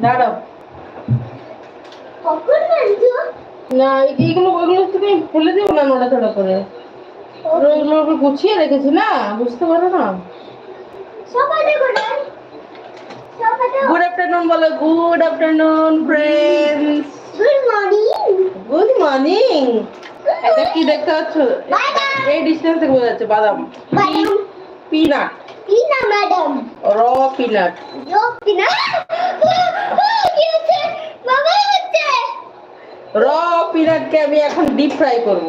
দাঁড়াও। না এই- এইগুলো ওইগুলো তুমি ফেলে দিও না নড়াচড়া করে। ওরা ওইগুলো ওকে গুছিয়ে রেখেছি না বুঝতে পারো না? গুড আফটারনুন বলো good afternoon friends good morning good morning এটা কি দেখতে পাচ্ছ? এই ডিস্টেন্স থেকে বোঝা যাচ্ছে বাদাম। বাদাম। পিনাট। পিনা ম্যাডাম র পিনাট জো পিনা কি হচ্ছে বাবা হচ্ছে। র পিনাটকে আমি এখন ডিপ ফ্রাই করব।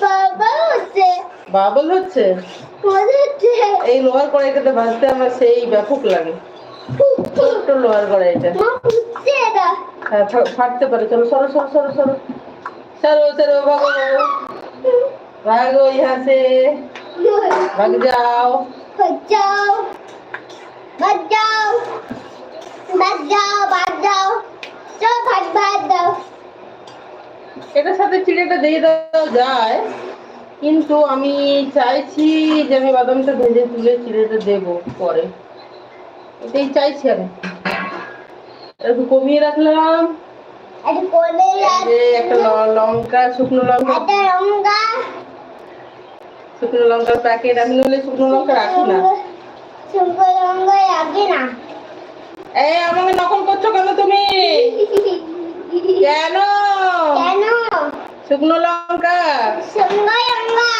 বাবা হচ্ছে। বাবল হচ্ছে? এই লোহার কড়াইটাতে ভাজতে আমার সেই ব্যাপক লাগে। ছোট্ট লোহার কড়াইটা। হ্যাঁ ফাটতে পারে। চলো সরো সরো সরো সরো। সরো সরো ভাগো ভাগো সাথে দিয়ে দেওয়া যায় কিন্তু আমি চাইছি যে আমি বাদামটা ভেজে তুলে চিড়েটা দেবো পরে। এটাই চাইছি আমি একটু কমিয়ে রাখলাম। একটা লঙ্কা। শুকনো লঙ্কা। শুকনো লঙ্কার প্যাকেট আমি নইলে শুকনো লঙ্কা রাখি না। সুন্দর রঙ্গা লাগে না এই আমাকে নকল করছ কেন তুমি? কেন? কেন শুকনো লঙ্কা। সুন্দর রঙ্গা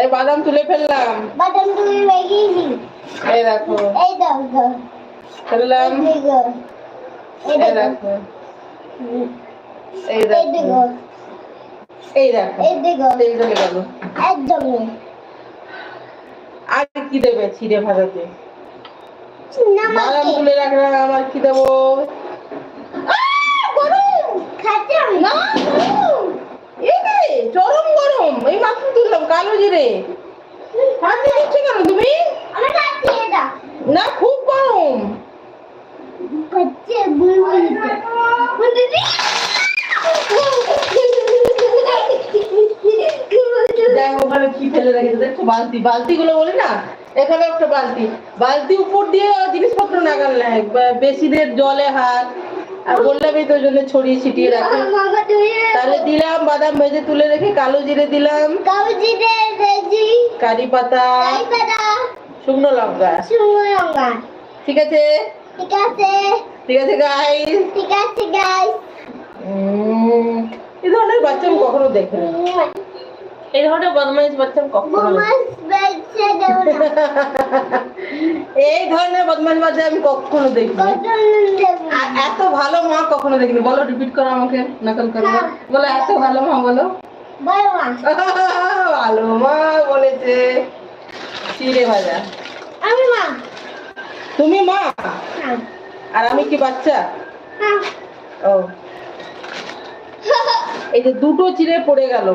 এই বাদাম তুলে ফেললাম। বাদাম তুমি বেরিয়েছি এই দেখো। এই দেখো ফেললাম। এই দেখো। এই দেখো। এই এই দেখো। দেখো এই দেখো। তেল চলে গেল একদম আর কি দেবে ছিঁড়ে ভাজাতে বাদাম তুলে রাখলাম আমার কি দেবো? না চরম গরম। এই মাত্র তুললাম কালো জিরে। হাত দিচ্ছ কেন তুমি? না খুব গরম। দেখ ওখানে কি ফেলে রেখেছে। দেখছ বালতি বলি না এখানে একটা বালতি। বালতি উপর দিয়ে জিনিসপত্র নাগাল নেয় বা- বেশিদের জলে হাত আর বললামই তো জন্য ছড়িয়ে ছিটিয়ে রাখে। তাহলে দিলাম বাদাম ভেজে তুলে রেখে কালো জিরে দিলাম। কারি পাতা। শুকনো লঙ্কা। ঠিক আছে? ঠিক আছে। ঠিক আছে গাইস ঠিক আছে গাইস এই ধরনের বাচ্চা আমি কখনো দেখিনি এই ধরনের বদমাইশ বাচ্চা কখনো এই ধরনের বদমাইশ বাচ্চা আমি কখনো দেখিনি। এত ভালো মা কখনো দেখিনি। বলো রিপিট করো আমাকে নকল করো। বলো এত ভালো মা বলো। ভালো মা বলেছে। চিড়ে ভাজা। আমি মা। তুমি মা? হ্যাঁ। আর আমি কি বাচ্চা? হ্যাঁ। ও। এই যে দুটো চিড়ে পড়ে গেল।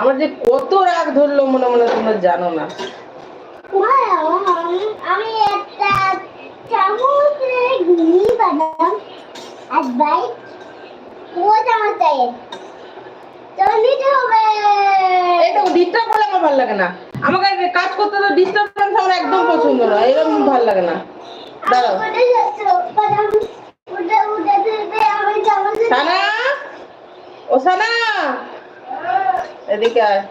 আমার যে কত রাগ ধরলো মনে মনে তোমরা জানো না। আমি একটা চামচে ঘি বানাম আর বাইক ও চামচ চাই ডিস্টার্ব করলে আমার ভালো লাগে না। আমাকে কাজ করতে তো ডিস্টার্বেন্স আমার একদম পছন্দ না এরকম ভালো লাগে না। দাঁড়াও। বাদাম সানা! ও সানা! এদিকে আয়।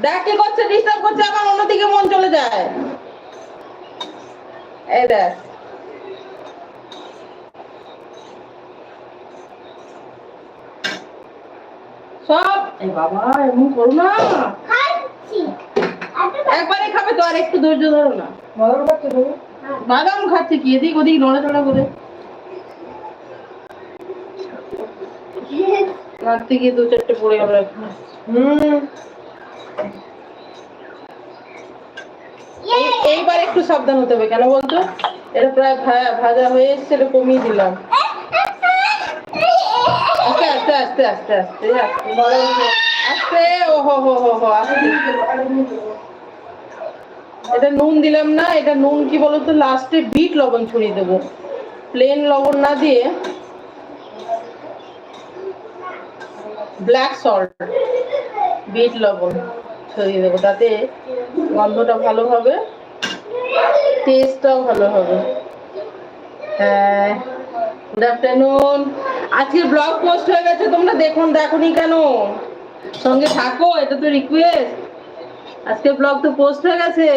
দেখ কি করছে ডিস্টার্ব করছে আমার অন্যদিকে মন চলে যায়। এই দেখ। সব এই বাবা এমন করো না। একবারে খাবে তো আর একটু ধৈর্য ধরো না। বাদাম খাচ্ছে তো? বাদাম খাচ্ছে কি? এদিক ওদিক নড়াচড়া করে। গিয়ে দু চারটে পড়ে গেল এই- এইবার একটু সাবধান হতে হবে, কেন বলতো? এটা প্রায় ভাজা হয়ে এসছে এটা কমিয়ে দিলাম। নুন দিলাম না, এটা নুন কি বলতো, লাস্টে বিট লবণ ছড়িয়ে দেবো। প্লেন লবণ না দিয়ে, ব্ল্যাক সল্ট। বিট লবণ ছড়িয়ে দেবো, তাতে গন্ধটা ভালো হবে টেস্টটাও ভালো হবে। হ্যাঁ গুড আফটারনুন আজকে ব্লগ পোস্ট হয়ে গেছে, তোমরা দেখুন দেখোনি কেন? সঙ্গে থাকো, এটা তো রিকোয়েস্ট আজকে ব্লগ তো পোস্ট হয়ে গেছে।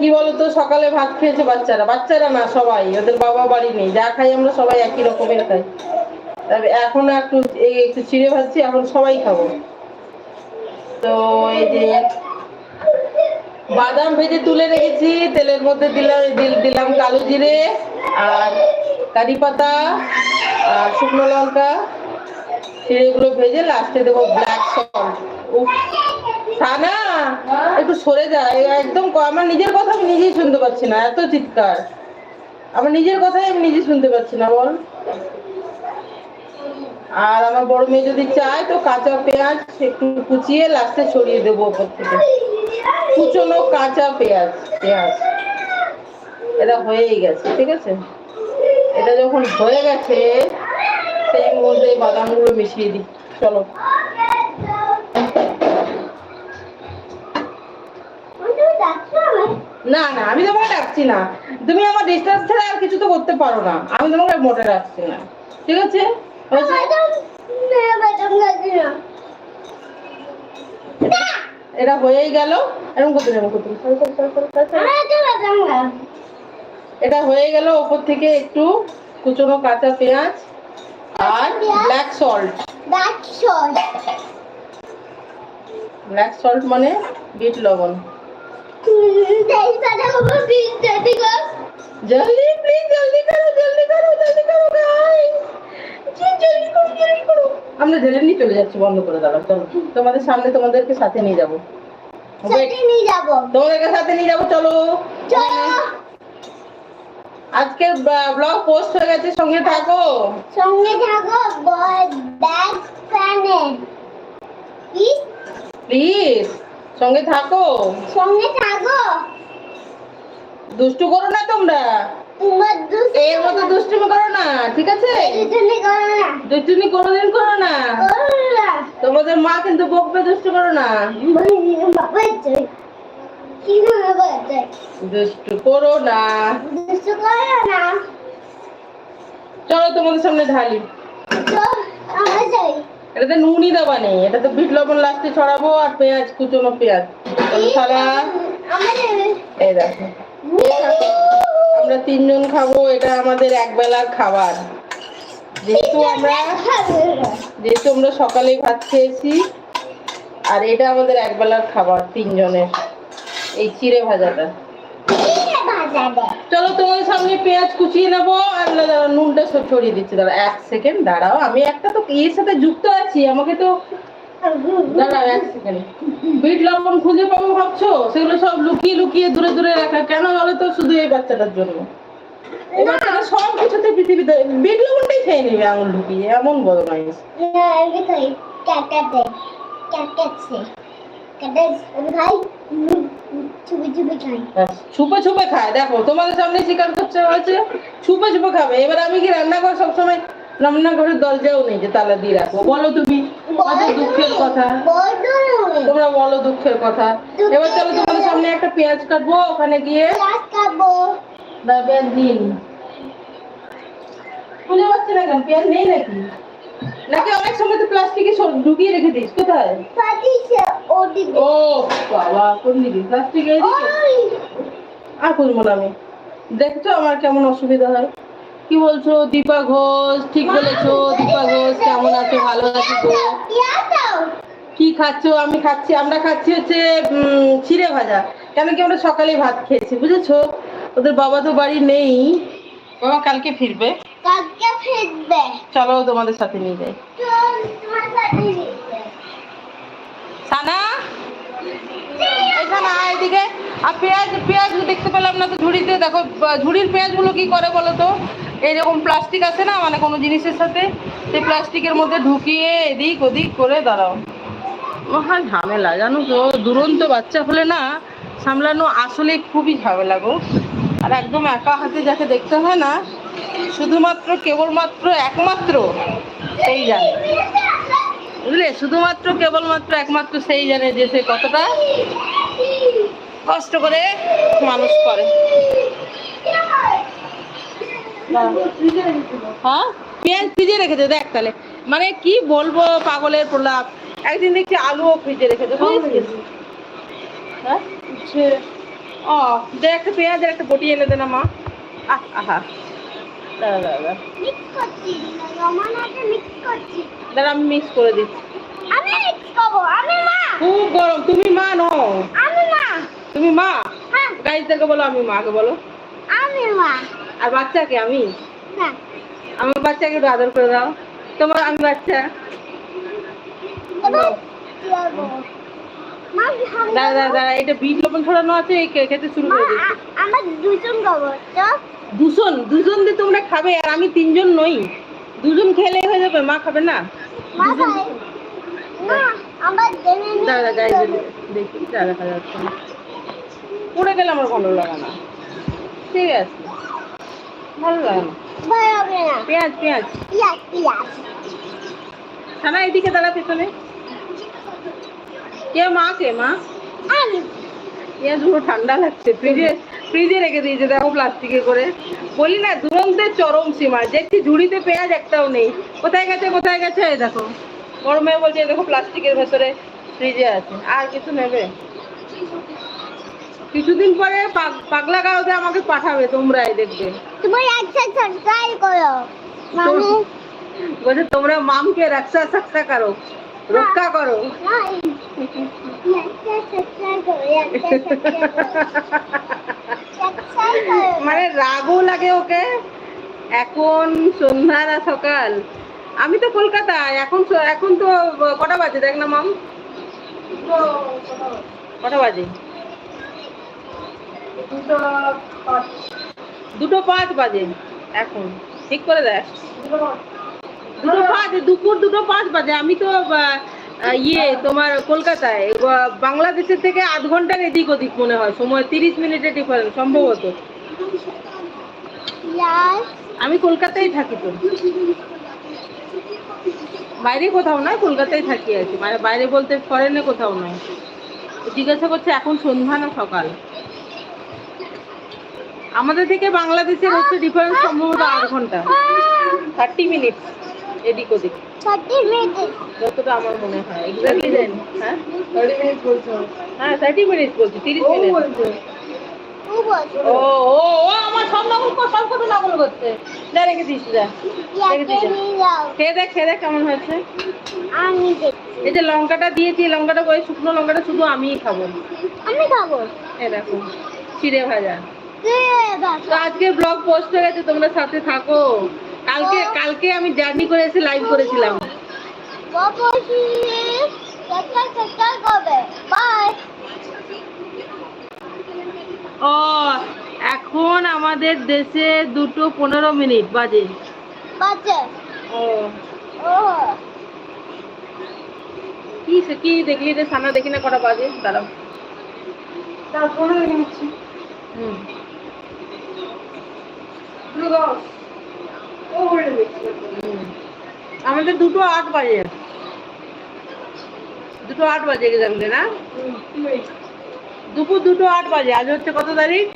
কি বলতো? সকালে ভাত খেয়েছে বাচ্চারা। বাচ্চারা না, সবাই। ওদের বাবা বাড়ি নেই। যা খাই আমরা সবাই একই রকমের খাই। তবে এখন একটু একটু চিড়ে ভাজছি, এখন সবাই খাব। তো এই যে বাদাম ভেজে তুলে রেখেছি। তেলের মধ্যে দিলাম দিলাম কালো জিরে আর কারি পাতা আর শুকনো লঙ্কা। চিড়েগুলো ভেজে লাস্টে দেবো ব্ল্যাক সল্ট সানা একটু সরে যা। একদম আমার নিজের কথা আমি নিজেই শুনতে পাচ্ছি না, এত চিৎকার। আমার নিজের কথাই আমি নিজে শুনতে পাচ্ছি না, বল। আর আমার বড় মেয়ে যদি চায়, তো কাঁচা পেঁয়াজ একটু কুচিয়ে লাস্টে ছড়িয়ে দেবো ওপর থেকে। কুচনো কাঁচা পেঁয়াজ পেঁয়াজ। এটা হয়েই গেছে, ঠিক আছে? এটা যখন হয়ে গেছে, সেই মধ্যে বাদামগুলো মিশিয়ে দিই। চলো। না না আমি তোমাকে ডাকছি না। তুমি আমার ডিস্টেন্স ছাড়া আর কিছু তো করতে পারো না। আমি তোমাকে মোটে ডাকছি না। ঠিক আছে? এটা হয়েই গেল। এরকম করতে সর। এটা হয়ে গেল ওপর থেকে একটু কুচনো কাঁচা পেঁয়াজ আর ব্ল্যাক সল্ট ব্ল্যাক সল্ট মানে বিট লবণ। জলদি প্লিজ জলদি করো জলদি করো জলদি করো গাইস জলদি করো জলদি করো আমরা ঢেলে নিয়ে চলে যাচ্ছি বন্ধ করে দাঁড়াও চলো। তোমাদের সামনে তোমাদেরকে সাথে নিয়ে যাব। তোমাদেরকে সাথে নিয়ে যাব চলো। আজকে ব্লগ পোস্ট হয়ে গেছে সঙ্গে থাকো। সঙ্গে থাকো ব্যাগ ফ্যানে প্লিজ সঙ্গে থাকো। সঙ্গে থাকো। দুষ্টু করো না তোমরা। তোমার এর মতো দুষ্টুমি করো না ঠিক আছে? দুজনে করো না। দুষ্টুমি কোনোদিন করো না। করো না তোমাদের মা কিন্তু বকবে দুষ্টু করো না। দুষ্টু করো না। দুষ্টু করো না। চলো তোমাদের সামনে ঢালি। আমরা যাই। এটাতে নুনই দেওয়া নেই। এটাতে বিট, লবণ লাস্টে ছড়াবো আর পেঁয়াজ, কুচনো পেঁয়াজ। এই দেখো। আমরা তিনজন খাব, এটা আমাদের একবেলার খাবার। যেহেতু আমরা যেহেতু আমরা সকালে ভাত খেয়েছি, আর এটা আমাদের একবেলার খাবার তিনজনের। এই চিড়ে ভাজাটা। চলো তোমার সামনে পেঁয়াজ কুচিয়ে নেব আর নুনটা সব ছড়িয়ে দিচ্ছি। দাঁড়াও, এক সেকেন্ড, দাঁড়াও। আমি একটা তো এর সাথে যুক্ত আছি, আমাকে তো দাঁড়াও, এক সেকেন্ড। বিট লবণ খুঁজে পাবো ভাবছ? সেগুলো সব লুকিয়ে লুকিয়ে দূরে দূরে রাখা। কেন বলো তো শুধু এই বাচ্চাটার জন্য? এই সব কিছুতে পৃথিবীতে বিট লবণটাই খেয়ে নেবে আঙুল ঢুকিয়ে এমন বদমাইশ। আমি খাই কাটাতে কাটাচ্ছে কাটা ব্যাস, ছুপে ছুপে খায়। দেখো তোমাদের সামনে হয়েছে ছুপে ছুপে খাবে। এবার আমি কি রান্নাঘর সবসময় রান্নাঘরের দরজাও নেই যে তালা দিয়ে রাখব? বলো তুমি কত দুঃখের কথা। তোমরা বলো দুঃখের কথা। এবার চলো তোমাদের সামনে একটা পেঁয়াজ কাটবো ওখানে গিয়ে পেঁয়াজ দিন খুঁজে পাচ্ছি না কেন? পেঁয়াজ নেই নাকি? নাকি অনেক সময় তো প্লাস্টিকে ঢুকিয়ে রেখে দিস। কোথায়? ও বাবা কোন দিকে? প্লাস্টিক এই দিকে? আর খুঁজবো না আমি। দেখছ আমার কেমন অসুবিধা হয়? কি বলছো? দীপা ঘোষ ঠিক বলেছ। দীপা ঘোষ কেমন আছো? ভালো আছো তো? কি খাচ্ছো? আমি খাচ্ছি আমরা খাচ্ছি হচ্ছে চিড়ে ভাজা। কেন কি আমরা সকালে ভাত খেয়েছি বুঝেছ? ওদের বাবা তো বাড়ি নেই। বাবা কালকে ফিরবে। কালকে ফিরবে। চলো তোমাদের সাথে নিয়ে যাই। তোমার সাথে নিতে সানা এখানে আয় এদিকে। আর পেঁয়াজ পেঁয়াজ দেখতে পেলাম না তো ঝুড়িতে। দেখো ঝুড়ির পেঁয়াজগুলো কি করে বলো তো? এইরকম প্লাস্টিক আছে না মানে কোনো জিনিসের সাথে? সেই প্লাস্টিকের মধ্যে ঢুকিয়ে এদিক ওদিক করে দাঁড়াও। মহা ঝামেলা, জানো তো? দুরন্ত বাচ্চা হলে না, সামলানো আসলে খুবই ঝামেলা গো। আর একদম একা হাতে যাকে দেখতে হয় না, শুধুমাত্র, কেবলমাত্র একমাত্র, সেই জানে। বুঝলে? শুধুমাত্র কেবলমাত্র একমাত্র সেই জানে যে সে কতটা কষ্ট করে মানুষ করে। হ্যাঁ? পেঁয়াজ ফ্রিজে রেখেছে দেখ তাহলে। মানে কি বলব পাগলের প্রলাপ? একদিন দেখছি আলুও ফ্রিজে রেখেছে হ্যাঁ? ও দে একটা পেঁয়াজ আর একটা বটি এনে দে না মা। আহ আহা। দাঁড়া দাঁড়া দাঁড়া। মিক্স আমি করে দিচ্ছি। আমি মিক্স করব। আমি মা। খুব গরম। তুমি মা নো আমি মা। তুমি মা? হ্যাঁ। গাইজদেরকে বলো আমি মাকে বলো। আমি মা। আর বাচ্চাকে আমি? হ্যাঁ আমার বাচ্চাকে একটু আদর করে দাও। তোমার আমি বাচ্চা। মা দাঁড়া দাঁড়া দাঁড়া এটা বিট লবণ ছড়ানো আছে এই খেতে শুরু করে দিচ্ছি। আমার দুজন খাব। তো? দুজন? দুজন দিয়ে তোমরা খাবে আর আমি তিনজন নই। দুজন খেলে হয়ে যাবে মা খাবে না? দেখি দেখা যাচ্ছে না। পড়ে গেলে আমার ভালো লাগে না। ঠিক আছে। ভালো লাগে না। পেঁয়াজ পেঁয়াজ। পিয়াজ পিয়াজ ছানা এদিকে দাঁড়া পেছনে। কে মা কে মা? পেঁয়াজ পুরো ঠান্ডা লাগছে ফ্রিজে ফ্রিজে রেখে দিয়েছে দেখো প্লাস্টিকে করে বলি না দুরন্তের চরম সীমা দেখছি ঝুড়িতে পেঁয়াজ একটাও নেই কোথায় গেছে কোথায় গেছে দেখো বড় মেয়ে বলছে দেখো প্লাস্টিকের ভেতরে ফ্রিজে আছে আর কিছু নেবে কিছুদিন পরে পাগলা গাঁওতে আমাকে পাঠাবে তোমরাই দেখবে তুমি একটা সাবস্ক্রাইব করো মানে বলছে তোমরা মামকে রক্ষা সাক্ষা করো রক্ষা করো না একটা সাবস্ক্রাইব করো একটা সাবস্ক্রাইব করো সাবস্ক্রাইব করো মানে রাগও লাগে ওকে। এখন সন্ধ্যা না সকাল। আমি তো কলকাতায় এখন এখন তো, কটা বাজে? দেখ না, মাম। কটা বাজে? দুটো পাঁচ বাজে, এখন। ঠিক করে দেখ। দুটো পাঁচ, দুপুর দুটো পাঁচ বাজে। আমি তো ইয়ে তোমার কলকাতায় বাংলাদেশের থেকে আধ ঘণ্টার এদিক ওদিক মনে হয়, সময় তিরিশ মিনিটের ডিফারেন্স সম্ভবত। আমি কলকাতায় থাকি তো। বাইরে কোথাও নয়, কলকাতায় থাকি আর কি। মানে বাইরে বলতে ফরেনে কোথাও নয়। জিজ্ঞাসা করছে, এখন সন্ধ্যা না সকাল? আমাদের থেকে বাংলাদেশের হচ্ছে ডিফারেন্স সম্ভবত আধ ঘণ্টা। থার্টি মিনিট এদিক ওদিক। যতটা আমার মনে হয়। এক্স্যাক্টলি দেন হ্যাঁ? থার্টি মিনিট বলছো? হ্যাঁ থার্টি মিনিট বলছি তিরিশ মিনিট টু ও ও ও আমার সব নকল কর সব কথা নকল করছে। যা রেখে দিস যা। রেখে দিস ইয়াকে যা। নিয়ে যাও। খেয়ে দেখ খেয়ে দেখ কেমন হয়েছে। আমি এই যে লঙ্কাটা দিয়েছি লঙ্কাটা ওই শুকনো লঙ্কাটা শুধু আমিই খাব। আমি খাব। এ দেখো চিড়ে ভাজা। তো আজকে ব্লগ পোস্ট হয়ে গেছে তোমরা সাথে থাকো। কালকে কালকে আমি জার্নি করে এসে লাইভ করেছিলাম। ও এখন আমাদের দেশে দুটো পনেরো মিনিট বাজে। ও। কি কি দেখলি রে সামনে দেখি না কটা বাজে? দাঁড়াও। তারপরে দেখে নিচ্ছি। হুম। হুম। আমাদের দুটো আট বাজে। দুটো আট বাজে এক্সাক্টলি না? দুপুর দুটো আট বাজে। আজ হচ্ছে কত তারিখ?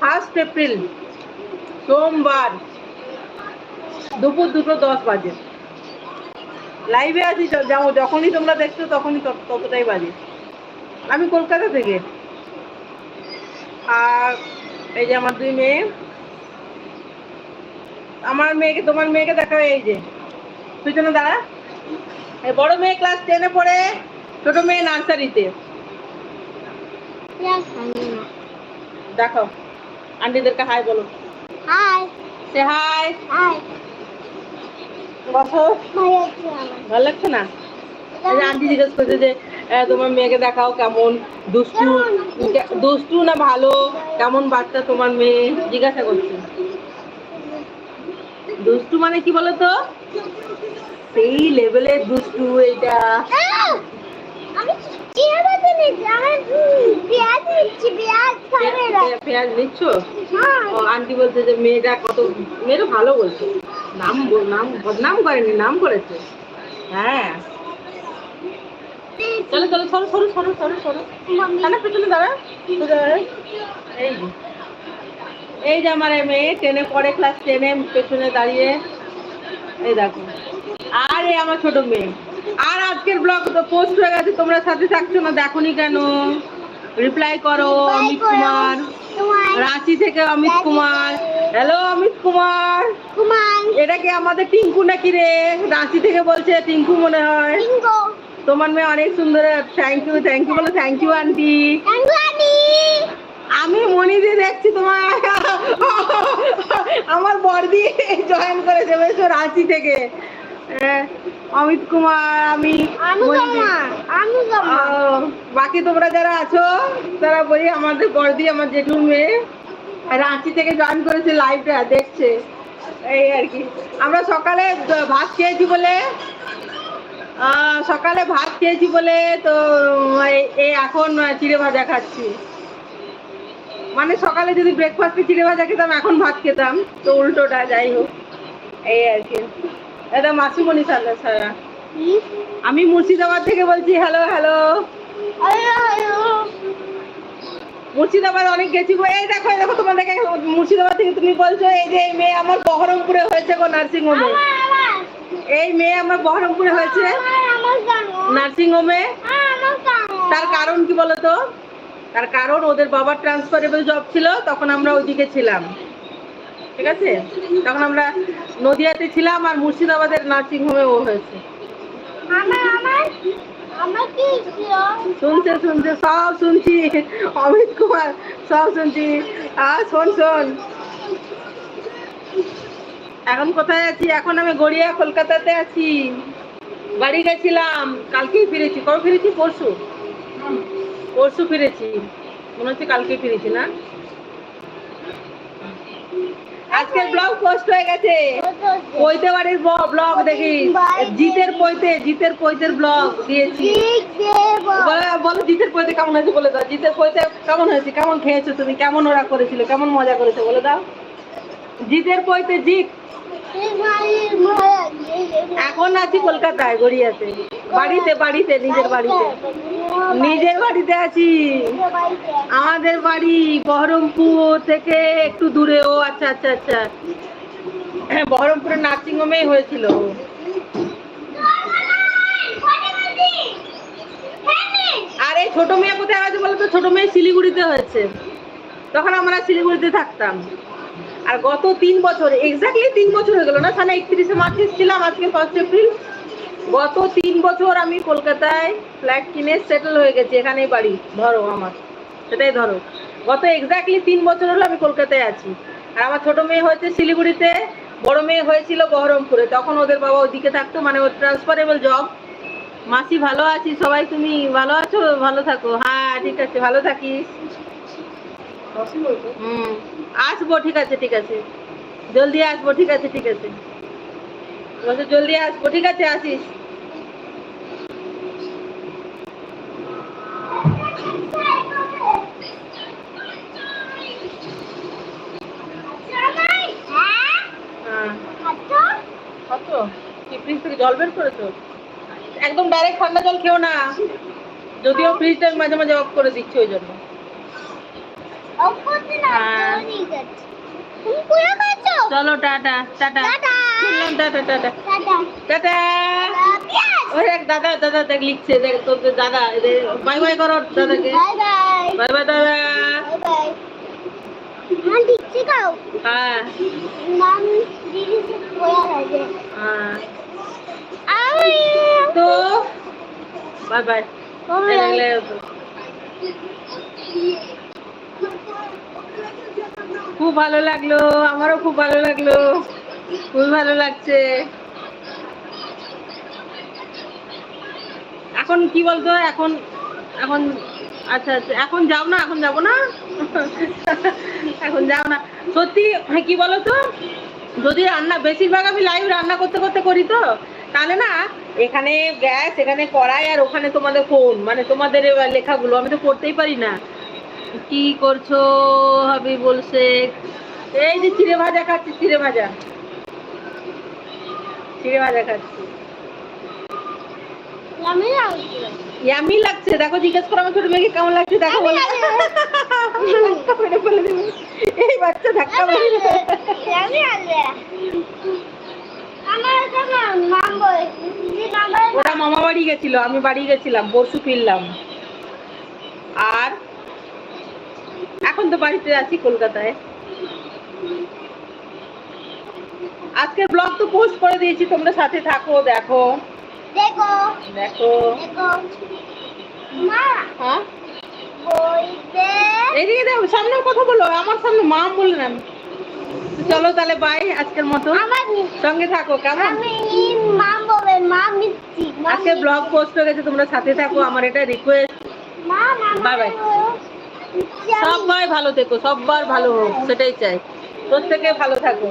ফার্স্ট এপ্রিল, সোমবার। দুপুর দুটো দশ বাজে। লাইভে আছি যখনই তোমরা দেখছ তখনই তত- ততটাই বাজে। আমি কলকাতা থেকে। আর এই যে আমার দুই মেয়ে। আমার মেয়েকে তোমার মেয়েকে দেখো এই যে। পিছনে দাঁড়া। এই বড় মেয়ে ক্লাস টেনে পড়ে ছোট মেয়ে নার্সারিতে দেখো আন্টিদেরকে হাই বলো। হাই সে হাই হাই বসো। ভালো লাগছে না? আন্টি জিজ্ঞেস করছে যে তোমার মেয়েকে দেখাও কেমন। দুষ্টু দুষ্টু না ভালো? কেমন বাচ্চা তোমার মেয়ে? জিজ্ঞাসা করছে। দুষ্টু মানে কি বলো তো সেই লেভেলের দুষ্টু এটা পেঁয়াজ নিচ্ছি হ্যাঁ। আন্টি বলছে যে মেয়েটা কত মেয়েটা ভালো বলছে। নাম নাম বদনাম করেনি নাম করেছে। হ্যাঁ। চলো চলো সরো সরো সরো সরো সরো। কেন পেছনে দাঁড়া। এই যে। এই যে আমার মেয়ে টেনে পড়ে ক্লাস টেনে পেছনে দাঁড়িয়ে। এই দেখো। আর এই আমার ছোট মেয়ে। আর আজকের ব্লগ তো পোস্ট হয়ে গেছে তোমরা সাথে থাকছো না দেখোনি কেন? রিপ্লাই করো অমিত কুমার। রাঁচি থেকে অমিত কুমার। হ্যালো অমিত কুমার। কুমার। এটা কি আমাদের টিঙ্কু নাকি রে? রাঁচি থেকে বলছে টিঙ্কু মনে হয়। তোমার মেয়ে অনেক সুন্দর। থ্যাংক ইউ থ্যাংক ইউ বলো থ্যাংক ইউ আন্টি আমি মনিদি দেখছি তোমার। আমার বর্দি জয়েন করেছে বেশ রাঁচি থেকে। হ্যাঁ, অমিত কুমার আমি বাকি তোমরা যারা আছো তারা বলি আমাদের বর্দি আমার জেঠুর মেয়ে রাঁচি থেকে জয়েন করেছে লাইভটা দেখছে। এই আর কি। আমরা সকালে ভাত খেয়েছি বলে সকালে ভাত খেয়েছি বলে তো এই- এখন চিড়ে ভাজা খাচ্ছি। মানে সকালে যদি ব্রেকফাস্টে চিড়ে ভাজা খেতাম, এখন ভাত খেতাম। তো উল্টোটা যাই হোক, এই আর কি। এটা মাসুমণি সারা আমি মুর্শিদাবাদ থেকে বলছি হ্যালো হ্যালো মুর্শিদাবাদ অনেক গেছি গো। এই দেখো দেখো তোমাদেরকে মুর্শিদাবাদ থেকে তুমি বলছো, এই যে এই মেয়ে আমার বহরমপুরে হয়েছে গো নার্সিং হোমে এই মেয়ে আমার বহরমপুরে হয়েছে। নার্সিং হোমে। তার কারণ কি বলতো? তার কারণ ওদের বাবার ট্রান্সফারেবল জব ছিল তখন আমরা ওইদিকে ছিলাম। ঠিক আছে? তখন আমরা নদিয়াতে ছিলাম আর মুর্শিদাবাদের নার্সিং হোমে ও হয়েছে। শুনছে শুনছে সব শুনছি। অমিত কুমার সব শুনছি। আর শোন শোন। এখন কোথায় আছি? এখন আমি গড়িয়া, কলকাতাতে আছি। বাড়ি গেছিলাম। কালকেই ফিরেছি। কবে ফিরেছি? পরশু। পরশু ফিরেছি। মনে হচ্ছে কালকে ফিরেছি, না? কেমন হয়েছে বলে দাও। জিতের পৈতে কেমন হয়েছে? কেমন খেয়েছো তুমি? কেমন ওরা করেছিল? কেমন মজা করেছে? বলে দাও। জিতের পৈতে জিত। এখন আছি কলকাতায়, গড়িয়াতে। বাড়িতে বাড়িতে, নিজের বাড়িতে। নিজের বাড়িতে আছি। আমাদের বাড়ি বহরমপুর থেকে একটু দূরে। ও আচ্ছা আচ্ছা আচ্ছা। বহরমপুরের নার্সিং হোমেই হয়েছিল। আর ছোট মেয়ে কোথায় আছে বলতো? ছোট মেয়ে শিলিগুড়িতে হয়েছে। তখন আমরা শিলিগুড়িতে থাকতাম। আর গত তিন বছর এক্স্যাক্টলি তিন বছর হয়ে গেল না সানা একত্রিশে মার্চ এসেছিলাম, আজকে ফার্স্ট এপ্রিল গত তিন বছর আমি কলকাতায় ফ্ল্যাট কিনে সেটেল হয়ে গেছি, এখানেই বাড়ি, ধরো আমার, সেটাই ধরো। গত এক্স্যাক্টলি তিন বছর হলো আমি কলকাতায় আছি। আর আমার ছোট মেয়ে হয়েছে শিলিগুড়িতে, বড় মেয়ে হয়েছিল বহরমপুরে, তখন ওদের বাবা ওইদিকে থাকতো মানে ওর ট্রান্সফারেবল জব মাসি ভালো আছি, সবাই তুমি ভালো আছো? ভালো থাকো। হ্যাঁ ঠিক আছে, ভালো থাকিস। হুম আসব ঠিক আছে ঠিক আছে। জলদি আসব ঠিক আছে ঠিক আছে। বলছে জলদি আসব ঠিক আছে আসিস। হ্যাঁ। কি ফ্রিজ থেকে জল বের করেছ? একদম ডাইরেক্ট ঠান্ডা জল খেও না। যদিও ফ্রিজটা মাঝে মাঝে অফ করে দিচ্ছি ওই জন্য। চলো tata tata. Tata. Tata tata. দাদা দাদা দেখ লিখছে দেখ দাদা বাই বাই করো দাদাকে। Bye bye. দাদা। হ্যাঁ হ্যাঁ। তো? Bye bye. খুব ভালো লাগল, আমারও খুব ভালো লাগল খুবই ভালো লাগছে। এখন কি বলতো, এখন এখন আচ্ছা আচ্ছা এখন যাও না, এখন যাব না? এখন যাও না। সত্যি কি বলতো, যদি রান্না, বেশিরভাগ আমি লাইভ রান্না করতে করতে করি তো, তাহলে না, এখানে গ্যাস এখানে কড়াই আর ওখানে তোমাদের ফোন মানে তোমাদের লেখাগুলো, আমি তো পড়তেই পারি না। কি করছ? হাবি বলছে এই যে চিড়ে ভাজা খাচ্ছি চিড়ে ভাজা। চিড়ে ভাজা খাচ্ছি। আমি ইয়ামি লাগছে দেখো জিজ্ঞেস করো আমার ছোট মেয়েকে কেমন লাগছে দেখো বলে। ধাক্কা দেবে। এই বাচ্চা ধাক্কা মেরে আমি আলে আমার জন্য নাম্বার যে নাম্বার ওরা মামা বাড়ি গেছিল আমি বাড়ি গেছিলাম পরশু ফিরলাম। আর এখন তো বাড়িতে আছি কলকাতায়। আজকের ব্লগ তো পোস্ট করে দিয়েছি তোমরা সাথে থাকো দেখো। দেখো। দেখো। হ্যাঁ? এদিকে দেখো সামনে কথা বলো আমার সামনে মা বলে না। চলো তাহলে বাই আজকের মতো। আমার সঙ্গে থাকো কেমন? আমি মা বলে মা মিষ্টি আজকে ব্লগ পোস্ট হয়ে গেছে তোমরা সাথে থাকো আমার এটা রিকোয়েস্ট Bye bye. সবাই ভালো থেকো সববার ভালো সেটাই চাই। প্রত্যেকে ভালো থাকো।